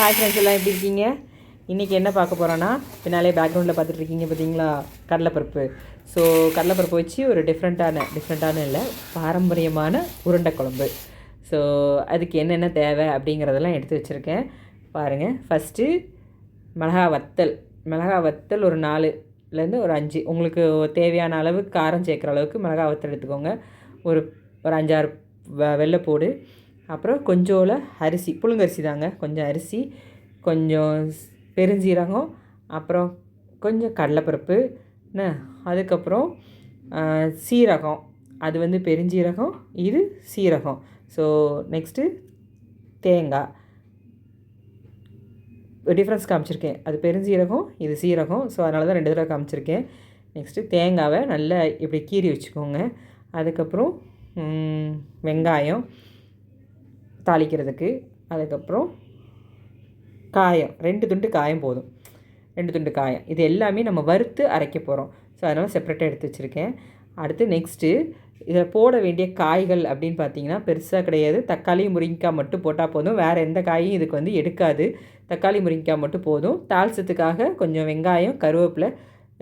Hi friends எல்லாம் எப்படி இருக்கீங்க? இன்றைக்கி என்ன பார்க்க போகிறோன்னா பின்னாலே பேக்ரவுண்டில் பார்த்துட்டு இருக்கீங்க பார்த்தீங்களா? கடலைப்பருப்பு. ஸோ கடலைப்பருப்பு வச்சு ஒரு டிஃப்ரெண்ட்டான டிஃப்ரெண்ட்டான இல்லை பாரம்பரியமான உருண்டை குழம்பு. ஸோ அதுக்கு என்னென்ன தேவை அப்படிங்கிறதெல்லாம் எடுத்து வச்சுருக்கேன். பாருங்கள் ஃபஸ்ட்டு மிளகா வத்தல். மிளகா வத்தல் ஒரு நாலுலேருந்து ஒரு அஞ்சு. உங்களுக்கு தேவையான அளவு காரம் சேர்க்குற அளவுக்கு மிளகா வத்தல் எடுத்துக்கோங்க. ஒரு ஒரு அஞ்சாறு வெ வெள்ளைப்பூடு அப்புறம் கொஞ்சோல அரிசி புழுங்கரிசி தாங்க. கொஞ்சம் அரிசி கொஞ்சம் பெருஞ்சீரகம் அப்புறம் கொஞ்சம் கடலைப்பருப்பு என்ன? அதுக்கப்புறம் சீரகம். அது வந்து பெருஞ்சீரகம் இது சீரகம். ஸோ நெக்ஸ்ட்டு தேங்காய். டிஃப்ரென்ஸ் காமிச்சிருக்கேன். அது பெருஞ்சீரகம் இது சீரகம். ஸோ அதனால தான் ரெண்டு தடவை காமிச்சிருக்கேன். நெக்ஸ்ட்டு தேங்காவை நல்லா இப்படி கீறி வச்சுக்கோங்க. அதுக்கப்புறம் வெங்காயம். தாளிக்கிறதுக்கு அதுக்கப்புறம் காயம் ரெண்டு துண்டு காயம் போதும். ரெண்டு துண்டு காயம். இது எல்லாமே நம்ம வறுத்து அரைக்க போகிறோம் ஸோ அதனால் செப்பரேட்டாக எடுத்து வச்சுருக்கேன். அடுத்து நெக்ஸ்ட்டு இதில் போட வேண்டிய காய்கள் அப்படின்னு பார்த்தீங்கன்னா பெருசாக கிடையாது. தக்காளி முருங்கைக்காய் மட்டும் போட்டால் போதும். வேறு எந்த காயும் இதுக்கு வந்து எடுக்காது. தக்காளி முருங்கைக்காய் மட்டும் போதும். தாளிச்சத்துக்காக கொஞ்சம் வெங்காயம் கருவேப்பிலை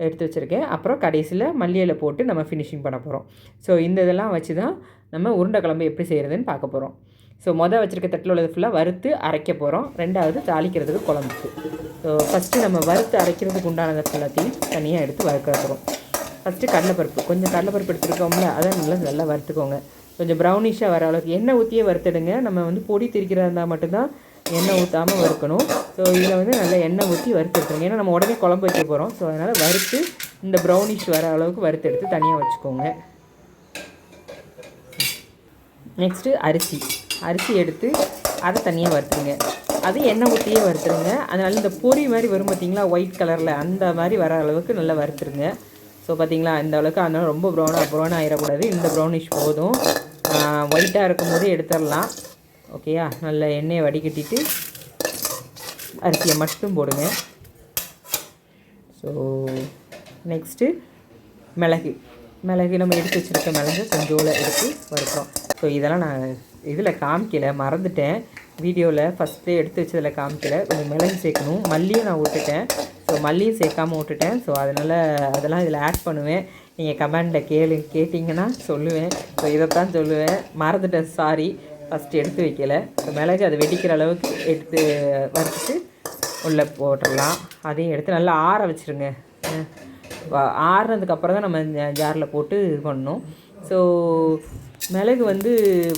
எடுத்து வச்சுருக்கேன். அப்புறம் கடைசியில் மல்லியில் போட்டு நம்ம ஃபினிஷிங் பண்ண போகிறோம் ஸோ இந்த இதெல்லாம் வச்சு தான் நம்ம உருண்டை குழம்பு எப்படி செய்கிறதுன்னு பார்க்க போகிறோம் ஸோ மொதல் வச்சுருக்க தட்டில் உள்ளது ஃபுல்லாக வறுத்து அரைக்க போகிறோம் ரெண்டாவது தாளிக்கிறதுக்கு குழம்புக்கு ஸோ ஃபஸ்ட்டு நம்ம வறுத்து அரைக்கிறதுக்கு உண்டானதை எல்லாத்தையும் தனியாக எடுத்து வறுக்க ஃபஸ்ட்டு கடலைப்பருப்பு. கொஞ்சம் கடலைப்பருப்பு எடுத்துருக்கோம்ல அதை நல்லா நல்லா வறுத்துக்கோங்க. கொஞ்சம் ப்ரௌனிஷாக வர அளவுக்கு எண்ணெய் ஊற்றியே வறுத்துடுங்க. நம்ம வந்து பொடி திரிக்கிறதா இருந்தால் மட்டும்தான் எண்ணெய் ஊற்றாமல் வறுக்கணும். ஸோ இதில் வந்து நல்லா எண்ணெய் ஊற்றி வறுத்து எடுத்துருங்க ஏன்னா நம்ம உடனே குழம்பு வைக்க போகிறோம் ஸோ அதனால் வறுத்து இந்த ப்ரௌனிஷ் வர அளவுக்கு வறுத்து எடுத்து தனியாக வச்சுக்கோங்க. நெக்ஸ்ட்டு அரிசி. அரிசி எடுத்து அதை தனியாக வறுத்துருங்க. அது எண்ணெய் ஊற்றியே வறுத்துருங்க. அதனால இந்த பொரி மாதிரி வரும் பார்த்தீங்களா ஒயிட் கலரில் அந்த மாதிரி வர அளவுக்கு நல்லா வறுத்துருங்க. ஸோ பார்த்தீங்களா இந்த அளவுக்கு அதனால் ரொம்ப ப்ரௌனாக ப்ரௌன் ஆகிடக்கூடாது இந்த ப்ரௌனிஷ் போதும். ஒயிட்டாக இருக்கும்போது எடுத்துடலாம். ஓகேயா நல்ல எண்ணெயை வடிகட்டிட்டு அரிசியை மட்டும் போடுங்க. ஸோ நெக்ஸ்ட்டு மிளகு. மிளகு நம்ம எடுத்து வச்சுருக்க மிளகு கொஞ்சோல எடுத்து வறுக்கிறோம். ஸோ இதெல்லாம் நான் இதில் காமிக்கல மறந்துட்டேன். வீடியோவில் ஃபஸ்ட்டு எடுத்து வச்சதில் காமிக்கல. கொஞ்சம் மிளகு சேர்க்கணும். மல்லியும் நான் விட்டுட்டேன் ஸோ மல்லியும் சேர்க்காமல் விட்டுட்டேன் ஸோ அதனால் அதெல்லாம் இதில் ஆட் பண்ணுவேன். நீங்கள் கமெண்டில் கேளு கேட்டிங்கன்னா சொல்லுவேன். ஸோ இதைத்தான் சொல்லுவேன். மறந்துட்டேன். சாரி ஃபஸ்ட்டு எடுத்து வைக்கல. ஸோ மிளகு அதை வெடிக்கிற அளவுக்கு எடுத்து வறுத்துட்டு உள்ளே போட்டுடலாம். அதையும் எடுத்து நல்லா ஆற வச்சுருங்க. ஆறுனதுக்கப்புறம் தான் நம்ம ஜாரில் போட்டு இது பண்ணணும். ஸோ மிளகு வந்து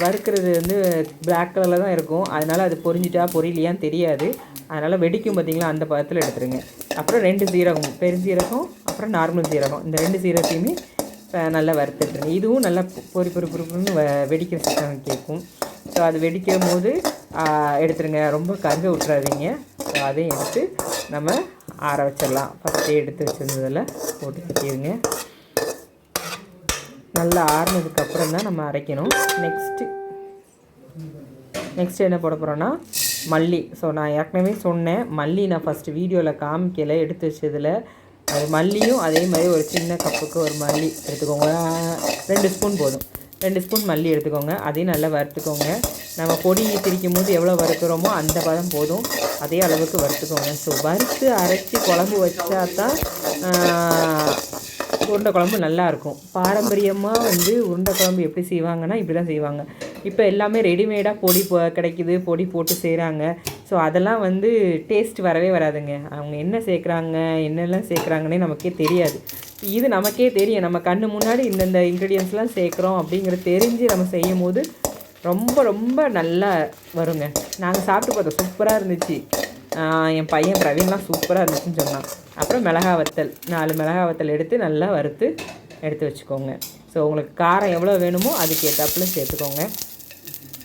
வறுக்கிறது வந்து பிளாக் கலரில் தான் இருக்கும். அதனால் அது பொரிஞ்சிட்டா பொரியலையான்னு தெரியாது. அதனால் வெடிக்கும் பார்த்தீங்களா அந்த பதத்தில் எடுத்துருங்க. அப்புறம் ரெண்டு சீரகம் பெருஞ்சீரகம் அப்புறம் நார்மல் சீரகம். இந்த ரெண்டு சீரகத்தையுமே நல்லா வறுத்துட்டுருங்க. இதுவும் நல்லா பொறி பொரி பொறுப்புன்னு வ வெடிக்கிற சத்தம் கேட்கும். ஸோ அது வெடிக்கும் போது எடுத்துருங்க. ரொம்ப கருக விட்றாதீங்க ஸோ அதையும் எடுத்து நம்ம ஆற வச்சிடலாம். ஃபஸ்ட்டே எடுத்து வச்சுருந்ததில் போட்டு வச்சுருங்க நல்லா ஆறுனதுக்கப்புறம் தான் நம்ம அரைக்கணும். நெக்ஸ்ட்டு நெக்ஸ்ட் என்ன போட போகிறோன்னா மல்லி. ஸோ நான் ஏற்கனவே சொன்னேன் மல்லி நான் ஃபஸ்ட்டு வீடியோவில் காமிக்கல எடுத்து வச்சதில். அது மல்லியும் அதே மாதிரி ஒரு சின்ன கப்புக்கு ஒரு மல்லி எடுத்துக்கோங்க. ரெண்டு ஸ்பூன் போதும். ரெண்டு ஸ்பூன் மல்லி எடுத்துக்கோங்க. அதையும் நல்லா வறுத்துக்கோங்க. நம்ம பொடி திரிக்கும் போது எவ்வளோ வறுக்கிறோமோ அந்த பதம் போதும். அதே அளவுக்கு வறுத்துக்கோங்க. ஸோ வறுத்து அரைச்சி குழம்பு வச்சா தான் உருண்டை குழம்பு நல்லாயிருக்கும். பாரம்பரியமாக வந்து உருண்டை குழம்பு எப்படி செய்வாங்கன்னா இப்படி தான் செய்வாங்க. இப்போ எல்லாமே ரெடிமேடாக பொடி போ கிடைக்குது பொடி போட்டு செய்கிறாங்க ஸோ அதெல்லாம் வந்து டேஸ்ட் வரவே வராதுங்க. அவங்க என்ன சேர்க்குறாங்க என்னெல்லாம் சேர்க்குறாங்கன்னே நமக்கே தெரியாது. இது நமக்கே தெரியும். நம்ம கண்ணு முன்னாடி இந்தந்த இன்க்ரீடியன்ஸ்லாம் சேர்க்குறோம் அப்படிங்கிறது தெரிஞ்சு நம்ம செய்யும் போது ரொம்ப ரொம்ப நல்லா வருங்க. நாங்கள் சாப்பிட்டு பார்த்தோம் சூப்பராக இருந்துச்சு. என் பையன் பிரவீன்லாம் சூப்பராக இருந்துச்சுன்னு சொன்னான். அப்புறம் மிளகா வத்தல். நாலு மிளகா வத்தல் எடுத்து நல்லா வறுத்து எடுத்து வச்சுக்கோங்க. ஸோ உங்களுக்கு காரம் எவ்வளோ வேணுமோ அதுக்கு ஏற்றாப்புல சேர்த்துக்கோங்க.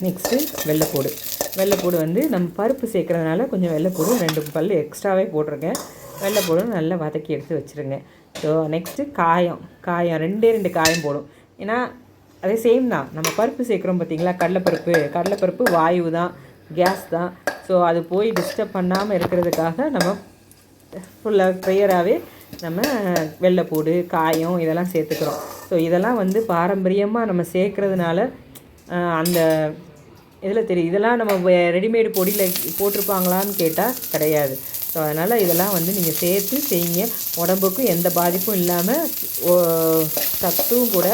நெக்ஸ்ட்டு வெள்ளைப்பூடு. வெள்ளைப்பூடு வந்து நம்ம பருப்பு சேர்க்குறதுனால கொஞ்சம் வெள்ளைப்பூடு ரெண்டு பல் எக்ஸ்ட்ராவே போட்டிருக்கேன். வெள்ளைப்பூடு நல்லா வதக்கி எடுத்து வச்சுருங்க. ஸோ நெக்ஸ்ட்டு காயம். காயம் ரெண்டே ரெண்டு காயம் போடும். ஏன்னா அதே சேம் தான். நம்ம பருப்பு சேர்க்குறோம் பார்த்தீங்களா கடலைப்பருப்பு. கடலைப்பருப்பு வாயு தான் கேஸ் தான். ஸோ அது போய் டிஸ்டர்ப் பண்ணாமல் இருக்கிறதுக்காக நம்ம ஃபுல்லாக ப்ரேயராகவே நம்ம வெள்ளைப்பூடு காயம் இதெல்லாம் சேர்த்துக்கிறோம். ஸோ இதெல்லாம் வந்து பாரம்பரியமாக நம்ம சேர்க்குறதுனால அந்த இதில் தெரியும் இதெல்லாம் நம்ம ரெடிமேடு பொடியில் போட்டிருப்பாங்களான்னு கேட்டால் கிடையாது. ஸோ அதனால் இதெல்லாம் வந்து நீங்கள் சேர்த்து செய்யுங்க. உடம்புக்கும் எந்த பாதிப்பும் இல்லாமல் சத்தும் கூட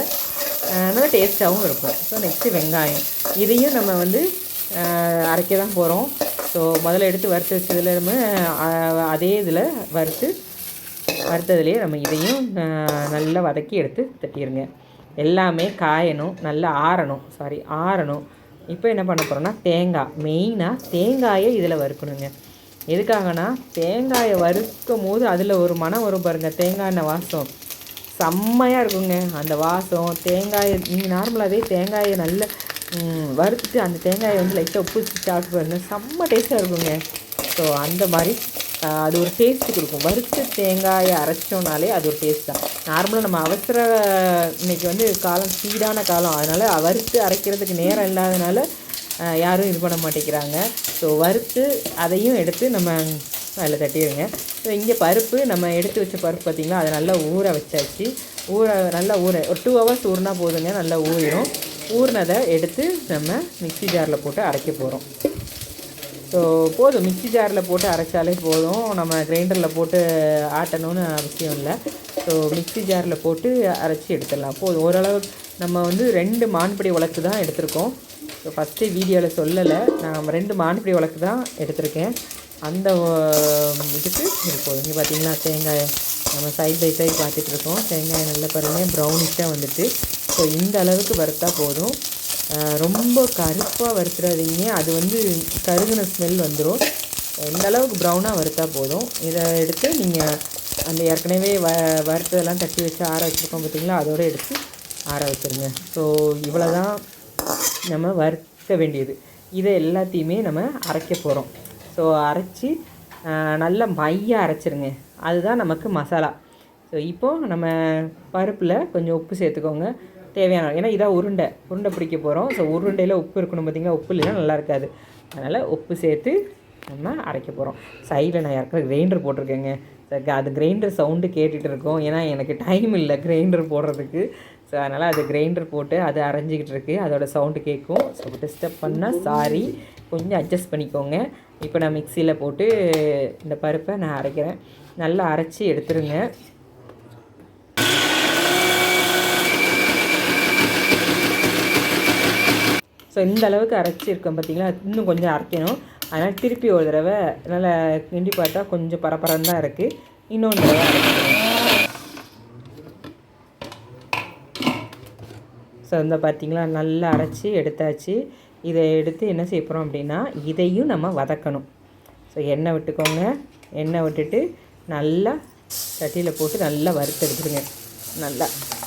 நல்லா டேஸ்ட்டாகவும் இருக்கும். ஸோ நெக்ஸ்ட்டு வெங்காயம். இதையும் நம்ம வந்து அரைக்க தான் போகிறோம் ஸோ முதல்ல எடுத்து வறுத்து வச்சதில் நம்ம அதே இதில் வறுத்து வறுத்ததுலேயே நம்ம இதையும் நல்லா வதக்கி எடுத்து தட்டிடுங்க எல்லாமே காயணும் நல்லா ஆறணும் சாரி ஆறணும். இப்போ என்ன பண்ண போகிறோம்னா தேங்காய் மெயினாக தேங்காயை இதில் வறுக்கணுங்க. எதுக்காகனா தேங்காயை வறுக்கும் போது அதில் ஒரு மனம் வரும் பாருங்கள் தேங்காய் எண்ணெய் வாசம். செம்மையாக இருக்குங்க அந்த வாசம். தேங்காயை நீங்கள் நார்மலாகவே தேங்காயை நல்ல வறுத்துட்டு அந்த தேங்காயை வந்து லைட்டாக உப்பு வச்சு சாப்பிட்டு பாருங்க. செம்ம டேஸ்ட்டாக இருக்குங்க. ஸோ அந்த மாதிரி அது ஒரு டேஸ்ட்டு கொடுக்கும். வறுத்து தேங்காயை அரைச்சோனாலே அது ஒரு டேஸ்ட் தான். நார்மலாக நம்ம அவசர இன்னைக்கு வந்து காலம் ஸ்பீடான காலம். அதனால் வறுத்து அரைக்கிறதுக்கு நேரம் இல்லாதனால யாரும் இது பண்ண மாட்டேங்கிறாங்க. ஸோ வறுத்து அதையும் எடுத்து நம்ம அதில் தட்டிடுங்க. ஸோ இங்கே பருப்பு நம்ம எடுத்து வச்ச பருப்பு பார்த்திங்கன்னா அதை நல்லா ஊற வச்சாச்சு. ஊற நல்லா ஊற ஒரு டூ ஹவர்ஸ் ஊறினா போதுங்க. நல்லா ஊறிடும் ஊறினதை எடுத்து நம்ம மிக்ஸி ஜாரில் போட்டு அரைக்க போகிறோம். ஸோ போதும். மிக்ஸி ஜாரில் போட்டு அரைச்சாலே போதும். நம்ம கிரைண்டரில் போட்டு ஆட்டணும்னு அவசியம் இல்லை. ஸோ மிக்ஸி ஜாரில் போட்டு அரைச்சி எடுத்துடலாம். போதும். ஓரளவு நம்ம வந்து ரெண்டு மான்படி உலக்கு தான் எடுத்திருக்கோம். ஸோ ஃபஸ்ட்டு வீடியோவில் சொல்லலை. நான் ரெண்டு மான்படி உலக்கு தான் எடுத்திருக்கேன். அந்த இதுக்கு இது போதும். இங்கே பார்த்தீங்களா தேங்காய் நம்ம சைட் பை சைடு பார்த்துட்ருக்கோம் தேங்காய் நல்ல பாருங்கள் ப்ரௌனிஷாக வந்துட்டு. ஸோ இந்த அளவுக்கு வறுத்தா போதும். ரொம்ப கருப்பாக வறுத்துறாதீங்க. அது வந்து கருகுன ஸ்மெல் வந்துடும் இந்த அளவுக்கு ப்ரௌனாக வறுத்தா போதும். இதை எடுத்து நீங்கள் அந்த ஏற்கனவே வ வறுத்ததெல்லாம் தட்டி வச்சு ஆற வச்சுருக்கோம் பார்த்தீங்களா அதோடு எடுத்து ஆற வச்சுருங்க. ஸோ இவ்வளோ தான் நம்ம வறுக்க வேண்டியது. இதை எல்லாத்தையுமே நம்ம அரைக்க போகிறோம் ஸோ அரைச்சி நல்லா மையாக அரைச்சிருங்க. அதுதான் நமக்கு மசாலா. ஸோ இப்போது நம்ம பருப்பில் கொஞ்சம் உப்பு சேர்த்துக்கோங்க. தேவையான ஏன்னா இதான் உருண்டை. உருண்டை பிடிக்க போகிறோம் ஸோ உருண்டையில் உப்பு இருக்கணும் பார்த்தீங்கன்னா உப்பு இல்லைன்னா நல்லா இருக்காது. அதனால் உப்பு சேர்த்து நம்ம அரைக்க போகிறோம் சைடில் நான் யாருக்கும் கிரைண்டர் போட்டிருக்கேங்க. அது கிரைண்டர் சவுண்டு கேட்டுகிட்டு இருக்கோம். ஏன்னா எனக்கு டைம் இல்லை கிரைண்டர் போடுறதுக்கு. ஸோ அதனால் அது கிரைண்டர் போட்டு அது அரைஞ்சிக்கிட்டு இருக்கு. அதோட சவுண்டு கேட்கும். ஸோ டிஸ்டர்ப் பண்ணால் சாரி கொஞ்சம் அட்ஜஸ்ட் பண்ணிக்கோங்க. இப்போ நான் மிக்சியில் போட்டு இந்த பருப்பை நான் அரைக்கிறேன். நல்லா அரைச்சி எடுத்துருங்க. ஸோ இந்த அளவுக்கு அரைச்சிருக்கோம் பார்த்திங்களா இன்னும் கொஞ்சம் அரைக்கணும். அதனால் திருப்பி ஒரு தடவை நல்லா கிண்டி பார்த்தா கொஞ்சம் பரபரன்னு தான் இருக்குது இன்னொன்று தடவை ஸோ இந்த பார்த்திங்களா நல்லா அரைச்சி எடுத்தாச்சு. இதை எடுத்து என்ன செய்ய போகிறோம் அப்படின்னா இதையும் நம்ம வதக்கணும். ஸோ எண்ணெய் விட்டுக்கோங்க. எண்ணெய் விட்டுட்டு நல்லா சட்டியில் போட்டு நல்லா வறுத்து எடுத்துடுங்க நல்லா.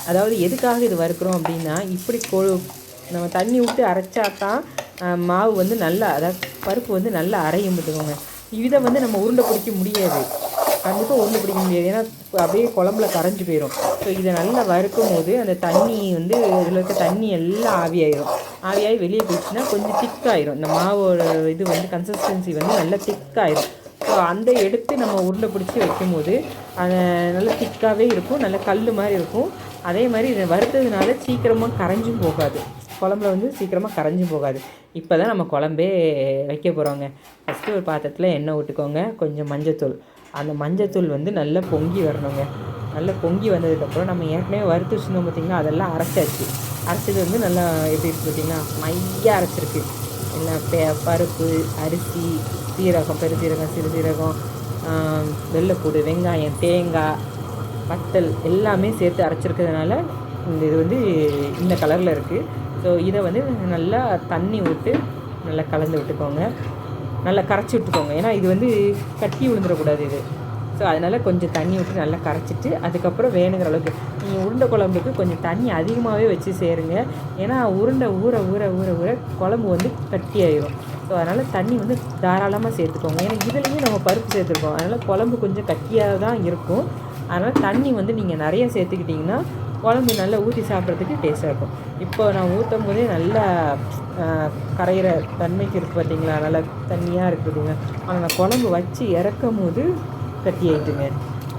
அதாவது எதுக்காக இது வறுக்கிறோம் அப்படின்னா இப்படி கொழு நம்ம தண்ணி விட்டு அரைச்சா தான் மாவு வந்து நல்லா அதாவது பருப்பு வந்து நல்லா அரையும் பார்த்துக்கோங்க இதை வந்து நம்ம உருண்டை பிடிக்க முடியாது. கண்டிப்பாக உருண்டை பிடிக்க முடியாது. ஏன்னா அப்படியே குழம்புல கரைஞ்சி போயிடும் ஸோ இதை நல்லா வறுக்கும் போது அந்த தண்ணி வந்து இதில் இருக்க தண்ணி எல்லாம் ஆவியாயிரும் ஆவியாகி வெளியே போயிடுச்சுன்னா கொஞ்சம் திக்காயிரும். இந்த மாவோட இது வந்து கன்சிஸ்டன்சி வந்து நல்லா திக்காயிரும். ஸோ அந்த எடுத்து நம்ம உருண்டை பிடிச்சி வைக்கும்போது அது நல்லா திக்காகவே இருக்கும். நல்ல கல் மாதிரி இருக்கும். அதே மாதிரி இதை வறுத்ததுனால சீக்கிரமாக கரைஞ்சும் போகாது. குழம்புல வந்து சீக்கிரமாக கரைஞ்சி போகாது. இப்போ தான் நம்ம குழம்பே வைக்க போகிறோங்க ஃபஸ்ட்டு ஒரு பாத்திரத்தில் எண்ணெய் விட்டுக்கோங்க கொஞ்சம் மஞ்சத்தூள். அந்த மஞ்சத்தூள் வந்து நல்லா பொங்கி வரணுங்க. நல்லா பொங்கி வந்ததுக்கப்புறம் நம்ம ஏற்கனவே வறுத்து வச்சுருந்தோம் பார்த்திங்கன்னா அதெல்லாம் அரைச்சாச்சு. அரைச்சது வந்து நல்லா எப்படி இருக்குது பார்த்திங்கன்னா மையாக அரைச்சிருக்கு. என்ன பே பருப்பு அரிசி சீரகம் பெருசீரகம் சிறு சீரகம் வெள்ளைப்பூடு வெங்காயம் தேங்காய் வத்தல் எல்லாமே சேர்த்து அரைச்சிருக்கிறதுனால இந்த இது வந்து இந்த கலரில் இருக்குது ஸோ இதை வந்து நல்லா தண்ணி விட்டு நல்லா கலந்து விட்டுக்கோங்க. நல்லா கரைச்சி விட்டுக்கோங்க. ஏன்னா இது வந்து கட்டி விழுந்துடக்கூடாது இது. ஸோ அதனால் கொஞ்சம் தண்ணி விட்டு நல்லா கரைச்சிட்டு அதுக்கப்புறம் வேணுங்கிற அளவுக்கு நீங்கள் உருண்டை குழம்புக்கு கொஞ்சம் தண்ணி அதிகமாகவே வச்சு சேருங்க. ஏன்னா உருண்டை ஊற ஊற ஊற ஊற குழம்பு வந்து கட்டி ஆயிரும். ஸோ அதனால் தண்ணி வந்து தாராளமாக சேர்த்துக்கோங்க. ஏன்னா இதுலேயும் நம்ம பருப்பு சேர்த்துருக்கோம். அதனால் குழம்பு கொஞ்சம் கட்டியாக தான் இருக்கும். அதனால் தண்ணி வந்து நீங்கள் நிறைய சேர்த்துக்கிட்டிங்கன்னா குழம்பு நல்லா ஊற்றி சாப்பிட்றதுக்கு டேஸ்ட்டாக இருக்கும். இப்போ நான் ஊற்றும் போதே நல்லா கரையிற தன்மைக்கு இருக்குது பார்த்தீங்களா நல்லா தண்ணியாக இருக்குதுங்க ஆனால் நான் குழம்பு வச்சு இறக்கும் போது கட்டி ஆயிட்டுங்க.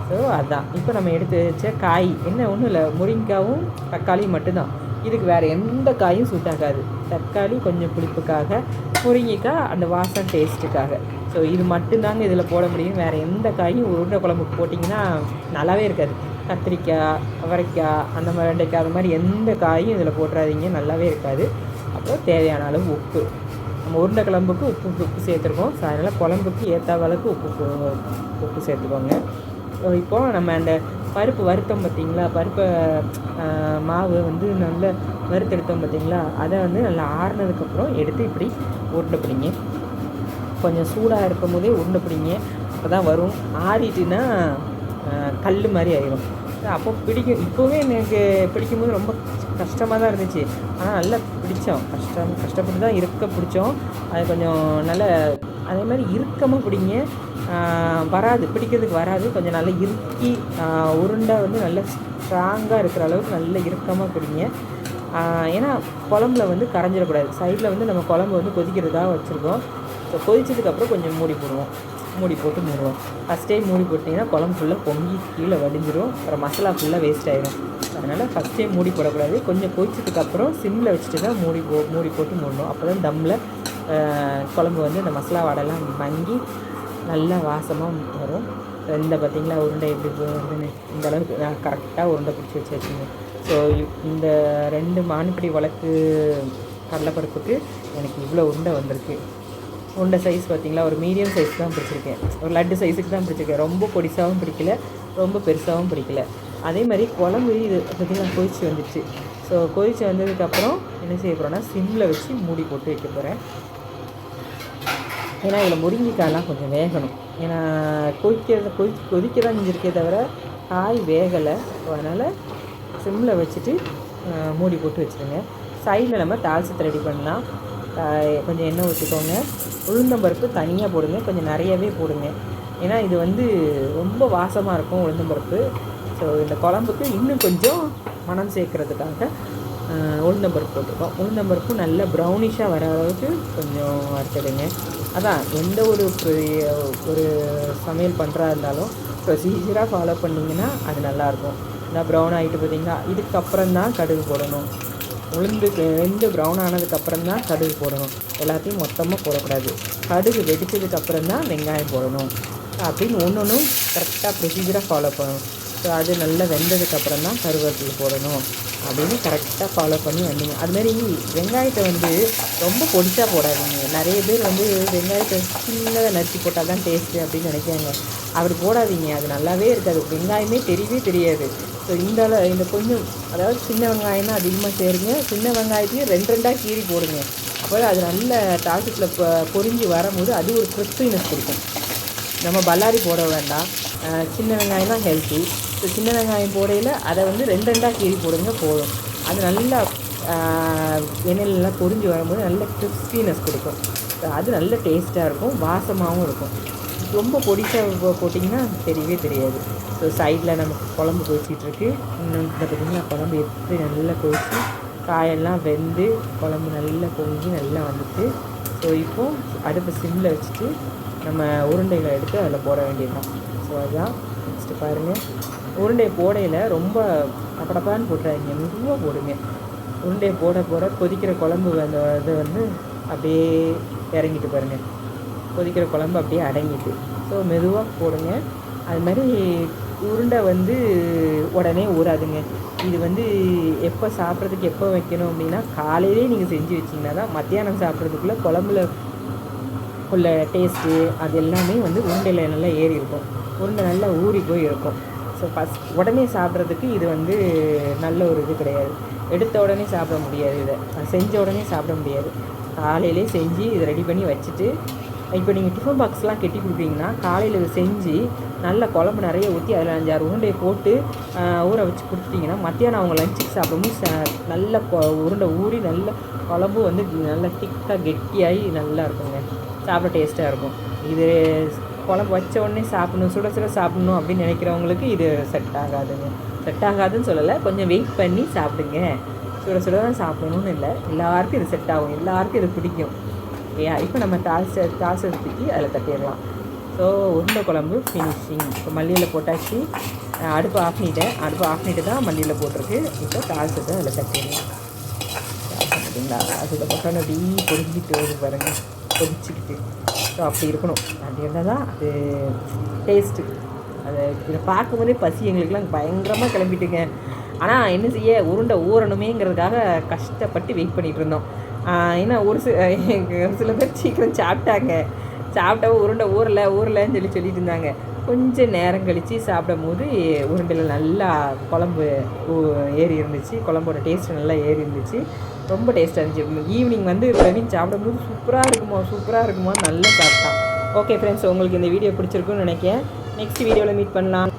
ஸோ அதான். இப்போ நம்ம எடுத்து வச்ச காய் என்ன ஒன்றும் இல்லை. முருங்கைக்காவும் தக்காளியும் மட்டும்தான். இதுக்கு வேறு எந்த காயும் சூட் ஆகாது. தக்காளி கொஞ்சம் புளிப்புக்காக முருங்கைக்காய் அந்த வாசம் டேஸ்ட்டுக்காக ஸோ இது மட்டும்தாங்க இதில் போட முடியும். வேறு எந்த காயும் உருண்டை குழம்புக்கு போட்டிங்கன்னா நல்லாவே இருக்காது. கத்திரிக்காய் அவரைக்காய் அந்த மாதிரி வெண்டைக்காய் அந்த மாதிரி எந்த காயும் இதில் போட்டுறாதீங்க. நல்லாவே இருக்காது. அப்புறம் தேவையான அளவு உப்பு. நம்ம உருண்டை குழம்புக்கு உப்பு உப்பு சேர்த்துருக்கோம். ஸோ அதனால் குழம்புக்கு ஏற்ற அளவுக்கு உப்பு உப்பு சேர்த்துக்கோங்க. இப்போது நம்ம அந்த பருப்பு வறுத்தோம் பார்த்திங்களா பருப்பை மாவு வந்து நல்லா வறுத்தெடுத்தோம் பார்த்திங்களா அதை வந்து நல்லா ஆறுனதுக்கப்புறம் எடுத்து இப்படி உருண்டை பிடிங்க. கொஞ்சம் சூடாக இருக்கும் போதே உருண்டை பிடிங்க. அப்போ தான் வரும். ஆறிட்டுனா கல் மாதிரி ஆயிரும். அப்போ பிடிக்கும் இப்போவே எனக்கு பிடிக்கும்போது ரொம்ப கஷ்டமாக தான் இருந்துச்சு. ஆனால் நல்லா பிடிச்சோம். கஷ்டம் கஷ்டப்பட்டு தான் இருக்க பிடிச்சோம். அது கொஞ்சம் நல்ல அதே மாதிரி இறுக்கமாக பிடிங்க. வராது பிடிக்கிறதுக்கு வராது. கொஞ்சம் நல்லா இறுக்கி உருண்டை வந்து நல்ல ஸ்ட்ராங்காக இருக்கிற அளவுக்கு நல்ல இறுக்கமாக பிடிங்க. ஏன்னா குழம்புல வந்து கரைஞ்சிடக்கூடாது. சைடில் வந்து நம்ம குழம்பு வந்து கொதிக்கிறதுக்காக வச்சுருக்கோம். ஸோ கொதிச்சதுக்கப்புறம் கொஞ்சம் மூடி போடுவோம். மூடி போட்டு மூடுவோம். ஃபஸ்ட்டே மூடி போட்டிங்கன்னா குழம்பு ஃபுல்லாக பொங்கி கீழே வடிஞ்சிரும். அப்புறம் மசாலா ஃபுல்லாக வேஸ்ட் ஆகிடும் அதனால் ஃபஸ்ட்டே மூடி போடக்கூடாது. கொஞ்சம் கொதிச்சதுக்கப்புறம் சிம்மில் வச்சுட்டு தான் மூடி போ மூடி போட்டு மூடணும். அப்போ தான் தம்மில் குழம்பு வந்து இந்த மசாலா வடைலாம் மங்கி நல்லா வாசமாக வரும். இந்த பார்த்திங்களா உருண்டை எப்படி வருதுன்னு இந்த அளவுக்கு நான் கரெக்டாக உருண்டை பிடிச்சி வச்சு ஸோ இந்த ரெண்டு மானுப்படி வழக்கு கடலைப்பருப்புக்கு எனக்கு இவ்வளோ உருண்டை வந்திருக்கு. உருண்டை சைஸ் பார்த்திங்களா? ஒரு மீடியம் சைஸ் தான் பிடிச்சிருக்கேன். ஒரு லட்டு சைஸுக்கு தான் பிடிச்சிருக்கேன். ரொம்ப பொடிசாகவும் பிடிக்கல. ரொம்ப பெருசாகவும் பிடிக்கல. அதே மாதிரி குழம்பு இது பார்த்திங்கன்னா கொதிச்சு வந்துடுச்சு ஸோ கொதிச்சு வந்ததுக்கப்புறம் என்ன செய்ய போகிறோன்னா சிம்மில் வச்சு மூடி போட்டு வைக்க போகிறேன் ஏன்னா இதில் முருங்கைக்காயெலாம் கொஞ்சம் வேகணும். ஏன்னா கொதிக்கிறது கொதி கொதிக்க தான் செஞ்சுருக்கே தவிர காய் வேகலை. அதனால் சிம்மில் வச்சுட்டு மூடி போட்டு வச்சுருங்க. சைடில் நம்ம தால்சத்தை ரெடி பண்ணலாம். கொஞ்சம் எண்ணெய் ஊற்றிக்கோங்க உளுந்தம்பருப்பு தனியாக போடுங்க. கொஞ்சம் நிறையவே போடுங்க. ஏன்னா இது வந்து ரொம்ப வாசமாக இருக்கும் உளுந்தம்பருப்பு ஸோ இந்த குழம்புக்கு இன்னும் கொஞ்சம் மனம் சேர்க்குறதுக்காக உளுந்தம்பருப்பு போட்டிருக்கோம். உளுந்தம்பருப்பு நல்ல ப்ரௌனிஷாக வர அளவுக்கு கொஞ்சம் வறுத்துடுங்க. அதான் எந்த ஒரு ஒரு சமையல் பண்ணுறா இருந்தாலும் ப்ரொசீஜராக ஃபாலோ பண்ணிங்கன்னா அது நல்லாயிருக்கும் நான் ப்ரௌன் ஆகிட்டு பார்த்தீங்கன்னா இதுக்கப்புறம் தான் கடுகு போடணும். உளுந்து வெந்து ப்ரௌன் ஆனதுக்கப்புறம் தான் கடுகு போடணும். எல்லாத்தையும் மொத்தமாக போடக்கூடாது. கடுகு வெடித்ததுக்கப்புறம் தான் வெங்காயம் போடணும். அப்படின்னு ஒன்று ஒன்றும் கரெக்டாக ப்ரொசீஜராக ஃபாலோ பண்ணணும். ஸோ அது நல்லா வெந்ததுக்கப்புறம் தான் கருவேப்பிலை போடணும். அப்படின்னு கரெக்டாக ஃபாலோ பண்ணி வந்தீங்க. அதுமாரி வெங்காயத்தை வந்து ரொம்ப பொடிசாக போடாதீங்க. நிறைய பேர் வந்து வெங்காயத்தை சின்னதாக நறுக்கி போட்டால் தான் டேஸ்ட்டு அப்படின்னு நினைக்கிறாங்க. அப்படி போடாதீங்க. அது நல்லாவே இருக்காது. வெங்காயமே தெரியவே தெரியாது. ஸோ இந்த இந்த கொஞ்சம் அதாவது சின்ன வெங்காயம் தான் அதிகமாக சேருங்க. சின்ன வெங்காயத்தையும் ரெண்டு ரெண்டாக கீறி போடுங்க. அப்போ அது நல்ல டாக்டத்தில் பொறிஞ்சு வரும்போது அது ஒரு கிறிஸ்பினஸ் கொடுக்கும். நம்ம பல்லாரி போட வேண்டாம். சின்ன வெங்காயம் தான் ஹெல்த்தி ஸோ சின்ன வெங்காயம் போடையில் அதை வந்து ரெண்டு ரெண்டாக கீறி போடுங்க போதும். அது நல்லா எண்ணெயிலலாம் பொறிஞ்சு வரும்போது நல்ல கிறிஸ்பினஸ் கொடுக்கும். அது நல்ல டேஸ்ட்டாக இருக்கும் வாசமாகவும் இருக்கும். ரொம்ப பொடிசாக போட்டிங்கன்னா தெரியவே தெரியாது. ஸோ சைடில் நமக்கு குழம்பு கொதிச்சிட்ருக்கு. இன்னும் பார்த்திங்கன்னா குழம்பு எப்படி நல்லா கொதிச்சு காயெல்லாம் வெந்து குழம்பு நல்லா பொங்கி நல்லா வந்துட்டு ஸோ இப்போது அடுப்பு சிம்மில் வச்சுட்டு நம்ம உருண்டைகளை எடுத்து அதில் போட வேண்டியதுதான் ஸோ அதுதான் நெக்ஸ்ட்டு பாருங்கள் உருண்டை போடையில் ரொம்ப அப்படப்பான்னு போட்டுறாங்க மெதுவாக போடுங்க. உருண்டையை போட போட கொதிக்கிற குழம்பு அந்த இது வந்து அப்படியே இறங்கிட்டு பாருங்கள் கொதிக்கிற குழம்பு அப்படியே அடங்கிட்டு. ஸோ மெதுவாக போடுங்க. அது மாதிரி உருண்டை வந்து உடனே ஊறாதுங்க. இது வந்து எப்போ சாப்பிட்றதுக்கு எப்போ வைக்கணும் அப்படின்னா காலையிலே நீங்கள் செஞ்சு வச்சிங்கன்னா தான் மத்தியானம் சாப்பிட்றதுக்குள்ளே குழம்புல உள்ள டேஸ்ட்டு அது எல்லாமே வந்து உருண்டையில் நல்லா ஏறி இருக்கும். உருண்டை நல்லா ஊறி போய் இருக்கும். ஸோ ஃபஸ்ட் உடனே சாப்பிட்றதுக்கு இது வந்து நல்ல ஒரு இது கிடையாது. எடுத்த உடனே சாப்பிட முடியாது இதை. செஞ்ச உடனே சாப்பிட முடியாது. காலையிலே செஞ்சு இதை ரெடி பண்ணி வச்சுட்டு இப்போ நீங்கள் டிஃபன் பாக்ஸ்லாம் கெட்டி கொடுப்பீங்கன்னா காலையில் இதை செஞ்சு நல்ல குழம்பு நிறைய ஊற்றி அதில் அஞ்சாறு உருண்டையை போட்டு ஊற வச்சு கொடுத்துட்டிங்கன்னா மத்தியானம் அவங்க லஞ்சுக்கு சாப்பிடும்போது நல்ல உருண்டை ஊறி நல்ல குழம்பு வந்து நல்லா திக்காக கெட்டியாகி நல்லா இருக்குங்க. சாப்பிட டேஸ்ட்டாக இருக்கும். இது குழம்பு வச்ச உடனே சாப்பிடணும் சுட சுட சாப்பிடணும் அப்படின்னு நினைக்கிறவங்களுக்கு இது செட் ஆகாதுங்க. செட் ஆகாதுன்னு சொல்லலை கொஞ்சம் வெயிட் பண்ணி சாப்பிடுங்க. சுட சுட தான் சாப்பிடணும்னு இல்லை. எல்லாருக்கும் இது செட் ஆகும். எல்லாருக்கும் இது பிடிக்கும். ஏன் இப்போ நம்ம தாசை தாசை தூக்கி அதில் தட்டிடலாம். ஸோ உருண்டை குழம்பு ஃபினிஷிங் இப்போ மல்லியில் போட்டாச்சு. அடுப்பு ஆஃப் பண்ணிட்டேன். அடுப்பு ஆஃப் பண்ணிட்டு தான் மல்லியில் போட்டிருக்கு. இப்போ தால்சத்தை அதில் தட்டிடலாம். பார்த்தீங்களா அதில் பக்கம் அப்படி பொறிஞ்சிட்டு வருது பாருங்கள் கொதிச்சுக்கிட்டு. ஸோ அப்படி இருக்கணும். அப்படி இருந்தால் தான் அது டேஸ்ட்டு அதை இதை பார்க்கும்போதே பசி எங்களுக்குலாம் பயங்கரமாக கிளம்பிட்டுங்க. ஆனால் என்ன செய்ய? உருண்டை ஊறணுமேங்கிறதுக்காக கஷ்டப்பட்டு வெயிட் பண்ணிகிட்டு இருந்தோம். ஏன்னா ஒரு சில ஒரு சில பேர் சீக்கிரம் சாப்பிட்டாங்க. சாப்பிட்டவ உருண்டை ஊறல ஊறலைன்னு சொல்லி சொல்லிட்டு இருந்தாங்க. கொஞ்சம் நேரம் கழித்து சாப்பிடும் போது உருண்டையில் நல்லா குழம்பு ஏறி இருந்துச்சு. குழம்போட டேஸ்ட் நல்லா ஏறி இருந்துச்சு. ரொம்ப டேஸ்ட்டாக இருந்துச்சு. ஈவினிங் வந்து பிரவீன் சாப்பிடும்போது சூப்பராக இருக்குமோ சூப்பராக இருக்குமோ நல்லா சாப்பிட்டான். ஓகே ஃப்ரெண்ட்ஸ் உங்களுக்கு இந்த வீடியோ பிடிச்சிருக்குன்னு நினைக்கிறேன். நெக்ஸ்ட் வீடியோவில் மீட் பண்ணலாம்.